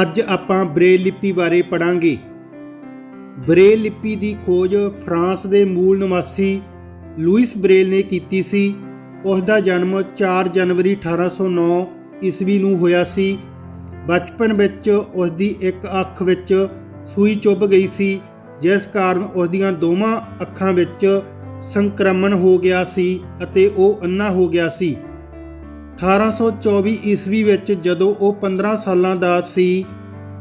ਅੱਜ ਆਪਾਂ ਬ੍ਰੇਲ ਲਿਪੀ ਬਾਰੇ ਪੜਾਂਗੇ ਬ੍ਰੇਲ ਲਿਪੀ ਦੀ ਖੋਜ ਫਰਾਂਸ ਦੇ ਮੂਲ ਨਿਵਾਸੀ ਲੂਇਸ ਬ੍ਰੇਲ ਨੇ ਕੀਤੀ ਸੀ। ਉਸ ਦਾ ਜਨਮ 4 ਜਨਵਰੀ 1809 ਈਸਵੀ ਨੂੰ ਹੋਇਆ ਸੀ। ਬਚਪਨ ਵਿੱਚ ਉਸ ਦੀ ਇੱਕ ਅੱਖ ਵਿੱਚ ਸੂਈ ਚੁੱਭ ਗਈ ਸੀ, ਜਿਸ ਕਾਰਨ ਉਸ ਦੀਆਂ ਦੋਵਾਂ ਅੱਖਾਂ ਵਿੱਚ ਸੰਕਰਮਣ ਹੋ ਗਿਆ ਸੀ ਅਤੇ ਉਹ ਅੰਨਾ ਹੋ ਗਿਆ ਸੀ। 1824 ਈਸਵੀ ਵਿੱਚ ਜਦੋਂ ਉਹ 15 ਸਾਲਾਂ ਦਾ ਸੀ,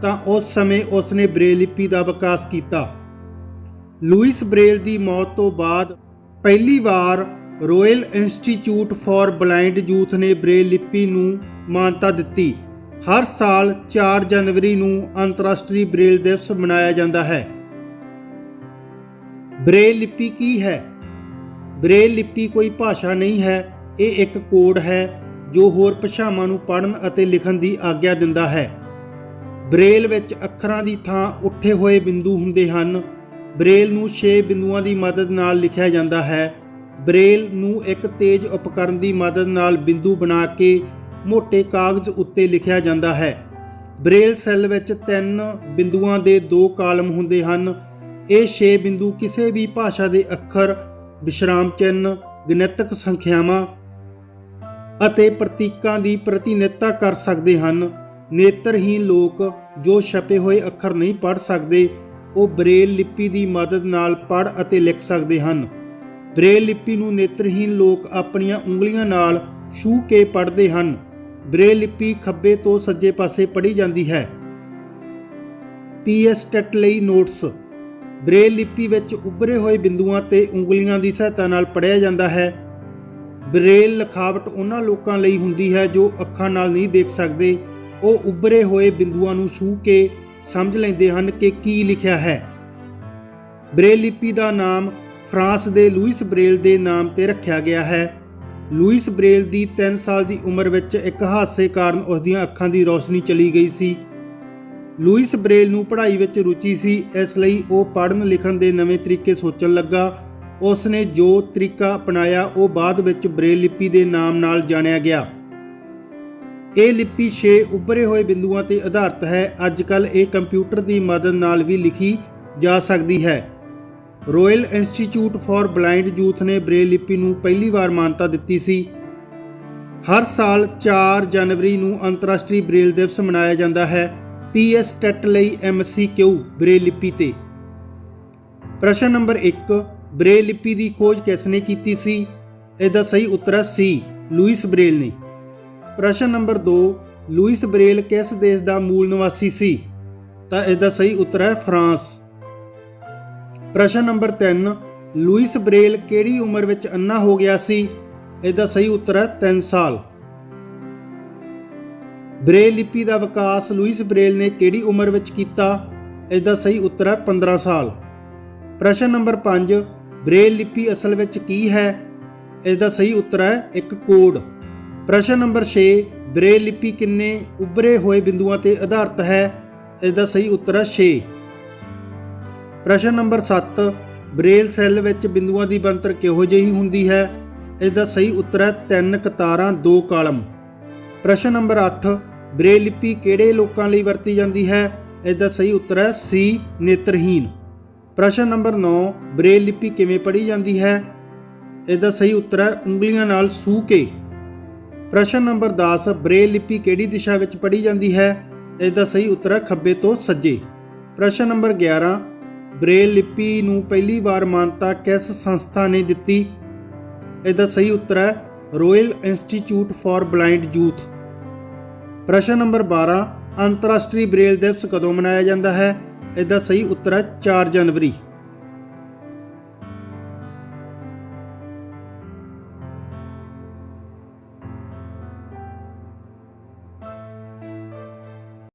ਤਾਂ ਉਸ ਸਮੇਂ ਉਸ ਨੇ ਬ੍ਰੇਲ ਲਿਪੀ ਦਾ ਵਿਕਾਸ ਕੀਤਾ। ਲੂਇਸ ਬ੍ਰੇਲ ਦੀ ਮੌਤ ਤੋਂ ਬਾਅਦ ਪਹਿਲੀ ਵਾਰ royal institute for blind youth ਨੇ ਬ੍ਰੇਲ ਲਿਪੀ ਨੂੰ ਮਾਨਤਾ ਦਿੱਤੀ। ਹਰ ਸਾਲ 4 ਜਨਵਰੀ ਨੂੰ ਅੰਤਰਰਾਸ਼ਟਰੀ ਬ੍ਰੇਲ ਦਿਵਸ ਮਨਾਇਆ ਜਾਂਦਾ ਹੈ। ਬ੍ਰੇਲ ਲਿਪੀ ਕੀ ਹੈ? ਬ੍ਰੇਲ ਲਿਪੀ ਕੋਈ ਭਾਸ਼ਾ ਨਹੀਂ ਹੈ, ਇਹ ਇੱਕ ਕੋਡ ਹੈ ਜੋ ਹੋਰ ਭਾਸ਼ਾਵਾਂ ਨੂੰ ਪੜ੍ਹਨ ਅਤੇ ਲਿਖਣ ਦੀ ਆਗਿਆ ਦਿੰਦਾ ਹੈ। ਬ੍ਰੇਲ ਵਿੱਚ ਅੱਖਰਾਂ ਦੀ ਥਾਂ ਉੱਠੇ ਹੋਏ ਬਿੰਦੂ ਹੁੰਦੇ ਹਨ। ਬ੍ਰੇਲ ਨੂੰ 6 ਬਿੰਦੂਆਂ ਦੀ ਮਦਦ ਨਾਲ ਲਿਖਿਆ ਜਾਂਦਾ ਹੈ। ਬ੍ਰੇਲ ਨੂੰ ਇੱਕ ਤੇਜ਼ ਉਪਕਰਨ ਦੀ ਮਦਦ ਨਾਲ ਬਿੰਦੂ ਬਣਾ ਕੇ ਮੋٹے ਕਾਗਜ਼ ਉੱਤੇ ਲਿਖਿਆ ਜਾਂਦਾ ਹੈ। ਬ੍ਰੇਲ ਸੈੱਲ ਵਿੱਚ ਤਿੰਨ ਬਿੰਦੂਆਂ ਦੇ ਦੋ ਕਾਲਮ ਹੁੰਦੇ ਹਨ। ਇਹ 6 ਬਿੰਦੂ ਕਿਸੇ ਵੀ ਭਾਸ਼ਾ ਦੇ ਅੱਖਰ, ਵਿਸ਼ਰਾਮ ਚਿੰਨ੍ਹ, ਗਿਣਤਕ ਸੰਖਿਆਵਾਂ ਅਤੇ ਪ੍ਰਤੀਕਾਂ ਦੀ ਪ੍ਰਤੀਨਿਧਤਾ ਕਰ ਸਕਦੇ ਹਨ। ਨੇਤਰਹੀਨ ਲੋਕ ਜੋ ਛਪੇ ਹੋਏ ਅੱਖਰ ਨਹੀਂ ਪੜ੍ਹ ਸਕਦੇ, ਉਹ ਬ੍ਰੇਲ ਲਿਪੀ ਦੀ ਮਦਦ ਨਾਲ ਪੜ੍ਹ ਅਤੇ ਲਿਖ ਸਕਦੇ ਹਨ। ਬ੍ਰੇਲ ਲਿਪੀ ਨੂੰ ਨੇਤਰਹੀਨ ਲੋਕ ਆਪਣੀਆਂ ਉਂਗਲੀਆਂ ਨਾਲ ਛੂਹ ਕੇ ਪੜ੍ਹਦੇ ਹਨ। ਬ੍ਰੇਲ ਲਿਪੀ ਖੱਬੇ ਤੋਂ ਸੱਜੇ ਪਾਸੇ ਪੜ੍ਹੀ ਜਾਂਦੀ ਹੈ। ਪੀਐਸ ਟੈਟ ਲਈ ਨੋਟਸ। ਬ੍ਰੇਲ ਲਿਪੀ ਵਿੱਚ ਉੱਭਰੇ ਹੋਏ ਬਿੰਦੂਆਂ ਤੇ ਉਂਗਲੀਆਂ ਦੀ ਸਹਾਇਤਾ ਨਾਲ ਪੜ੍ਹਿਆ ਜਾਂਦਾ ਹੈ। ਬ੍ਰੇਲ ਲਿਖਾਵਟ ਉਹਨਾਂ ਲੋਕਾਂ ਲਈ ਹੁੰਦੀ ਹੈ ਜੋ ਅੱਖਾਂ ਨਾਲ ਨਹੀਂ ਦੇਖ ਸਕਦੇ। ਉਹ ਉੱਭਰੇ ਹੋਏ ਬਿੰਦੂਆਂ ਨੂੰ ਛੂਹ ਕੇ ਸਮਝ ਲੈਂਦੇ ਹਨ ਕਿ ਕੀ ਲਿਖਿਆ ਹੈ। ਬ੍ਰੇਲ ਲਿਪੀ ਦਾ ਨਾਮ ਫਰਾਂਸ ਦੇ ਲੂਇਸ ਬ੍ਰੇਲ ਦੇ ਨਾਮ ਤੇ ਰੱਖਿਆ ਗਿਆ ਹੈ। ਲੂਇਸ ਬ੍ਰੇਲ ਦੀ 3 ਸਾਲ ਦੀ ਉਮਰ ਵਿੱਚ ਇੱਕ ਹਾਦਸੇ ਕਾਰਨ ਉਸ ਦੀਆਂ ਅੱਖਾਂ ਦੀ ਰੋਸ਼ਨੀ ਚਲੀ ਗਈ ਸੀ। ਲੂਇਸ ਬ੍ਰੇਲ ਨੂੰ ਪੜ੍ਹਾਈ ਵਿੱਚ ਰੁਚੀ ਸੀ, ਇਸ ਲਈ ਉਹ ਪੜ੍ਹਨ ਲਿਖਣ ਦੇ ਨਵੇਂ ਤਰੀਕੇ ਸੋਚਣ ਲੱਗਾ। ਉਸ ਨੇ ਜੋ ਤਰੀਕਾ ਅਪਣਾਇਆ ਉਹ ਬਾਅਦ ਵਿੱਚ ਬ੍ਰੇਲ ਲਿਪੀ ਦੇ ਨਾਮ ਨਾਲ ਜਾਣਿਆ ਗਿਆ। ਇਹ ਲਿਪੀ 6 ਉੱਭਰੇ ਹੋਏ ਬਿੰਦੂਆਂ ਤੇ ਆਧਾਰਿਤ ਹੈ। ਅੱਜਕੱਲ ਇਹ ਕੰਪਿਊਟਰ ਦੀ ਮਦਦ ਨਾਲ ਵੀ ਲਿਖੀ ਜਾ ਸਕਦੀ ਹੈ। Royal institute for blind youth ਨੇ ਬ੍ਰੇਲ ਲਿਪੀ ਨੂੰ ਪਹਿਲੀ ਵਾਰ ਮਾਨਤਾ ਦਿੱਤੀ ਸੀ। ਹਰ ਸਾਲ 4 ਜਨਵਰੀ ਨੂੰ ਅੰਤਰਰਾਸ਼ਟਰੀ ਬ੍ਰੇਲ ਦਿਵਸ ਮਨਾਇਆ ਜਾਂਦਾ ਹੈ। ਪੀਐਸ ਟੈਟ ਲਈ ਐਮਸੀਕਿਊ ਬ੍ਰੇਲ ਲਿਪੀ ਤੇ। ਪ੍ਰਸ਼ਨ ਨੰਬਰ 1 ਬ੍ਰੇਲ ਲਿਪੀ ਦੀ ਖੋਜ ਕਿਸ ਨੇ ਕੀਤੀ ਸੀ? ਇਹਦਾ ਸਹੀ ਉੱਤਰ ਹੈ ਸੀ ਲੂਇਸ ਬ੍ਰੇਲ ਨੇ। ਪ੍ਰਸ਼ਨ ਨੰਬਰ 2 ਲੂਇਸ ਬ੍ਰੇਲ ਕਿਸ ਦੇਸ਼ ਦਾ ਮੂਲ ਨਿਵਾਸੀ ਸੀ? ਤਾਂ ਇਸ ਸਹੀ ਉੱਤਰ ਹੈ ਫਰਾਂਸ। ਪ੍ਰਸ਼ਨ ਨੰਬਰ 3 ਲੂਇਸ ਬ੍ਰੇਲ ਕਿਹੜੀ ਉਮਰ ਵਿੱਚ ਅੰਨਾ ਹੋ ਗਿਆ ਸੀ? ਇਹਦਾ ਸਹੀ ਉੱਤਰ ਹੈ 3 ਸਾਲ। ਬ੍ਰੇਲ ਲਿਪੀ ਦਾ ਵਿਕਾਸ ਲੂਇਸ ਬ੍ਰੇਲ ਨੇ ਕਿਹੜੀ ਉਮਰ ਵਿੱਚ ਕੀਤਾ? ਇਸ ਦਾ ਸਹੀ ਉੱਤਰ ਹੈ 15 ਸਾਲ। ਪ੍ਰਸ਼ਨ ਨੰਬਰ 5 ਬ੍ਰੇਲ ਲਿਪੀ ਅਸਲ ਵਿੱਚ ਕੀ ਹੈ? ਇਸ ਦਾ ਸਹੀ ਉੱਤਰ ਹੈ ਇੱਕ ਕੋਡ। ਪ੍ਰਸ਼ਨ ਨੰਬਰ 6 ਬ੍ਰੇਲ ਲਿਪੀ ਕਿੰਨੇ ਉੱਭਰੇ ਹੋਏ ਬਿੰਦੂਆਂ ਤੇ ਆਧਾਰਿਤ ਹੈ? ਇਸ ਦਾ ਸਹੀ ਉੱਤਰ ਹੈ 6 ਪ੍ਰਸ਼ਨ ਨੰਬਰ 7 ਬ੍ਰੇਲ ਸੈੱਲ ਵਿੱਚ ਬਿੰਦੂਆਂ ਦੀ ਬਣਤਰ ਕਿਹੋ ਜਿਹੀ ਹੁੰਦੀ ਹੈ? ਇਸ ਦਾ ਸਹੀ ਉੱਤਰ ਹੈ ਤਿੰਨ ਕਤਾਰਾਂ, ਦੋ ਕਾਲਮ। ਪ੍ਰਸ਼ਨ ਨੰਬਰ 8 ਬ੍ਰੇਲ ਲਿਪੀ ਕਿਹੜੇ ਲੋਕਾਂ ਲਈ ਵਰਤੀ ਜਾਂਦੀ ਹੈ? ਇਸ ਦਾ ਸਹੀ ਉੱਤਰ ਹੈ ਸੀ ਨੇਤਰਹੀਨ ਪ੍ਰਸ਼ਨ ਨੰਬਰ 9 ਬ੍ਰੇਲ ਲਿਪੀ ਕਿਵੇਂ ਪੜ੍ਹੀ ਜਾਂਦੀ ਹੈ? ਇਹਦਾ ਸਹੀ ਉੱਤਰ ਹੈ ਉਂਗਲੀਆਂ ਨਾਲ ਸੂ ਕੇ। ਪ੍ਰਸ਼ਨ ਨੰਬਰ 10 ਬ੍ਰੇਲ ਲਿਪੀ ਕਿਹੜੀ ਦਿਸ਼ਾ ਵਿੱਚ ਪੜ੍ਹੀ ਜਾਂਦੀ ਹੈ? ਇਸ ਸਹੀ ਉੱਤਰ ਹੈ ਖੱਬੇ ਤੋਂ ਸੱਜੇ। ਪ੍ਰਸ਼ਨ ਨੰਬਰ 11 ਬ੍ਰੇਲ ਲਿਪੀ ਨੂੰ ਪਹਿਲੀ ਵਾਰ ਮਾਨਤਾ ਕਿਸ ਸੰਸਥਾ ਨੇ ਦਿੱਤੀ? ਇਹਦਾ ਸਹੀ ਉੱਤਰ ਹੈ royal institute for blind youth. ਪ੍ਰਸ਼ਨ ਨੰਬਰ 12 ਅੰਤਰਰਾਸ਼ਟਰੀ ਬ੍ਰੇਲ ਦਿਵਸ ਕਦੋਂ ਮਨਾਇਆ ਜਾਂਦਾ ਹੈ? ਇਹਦਾ ਸਹੀ ਉੱਤਰ ਹੈ 4 ਜਨਵਰੀ।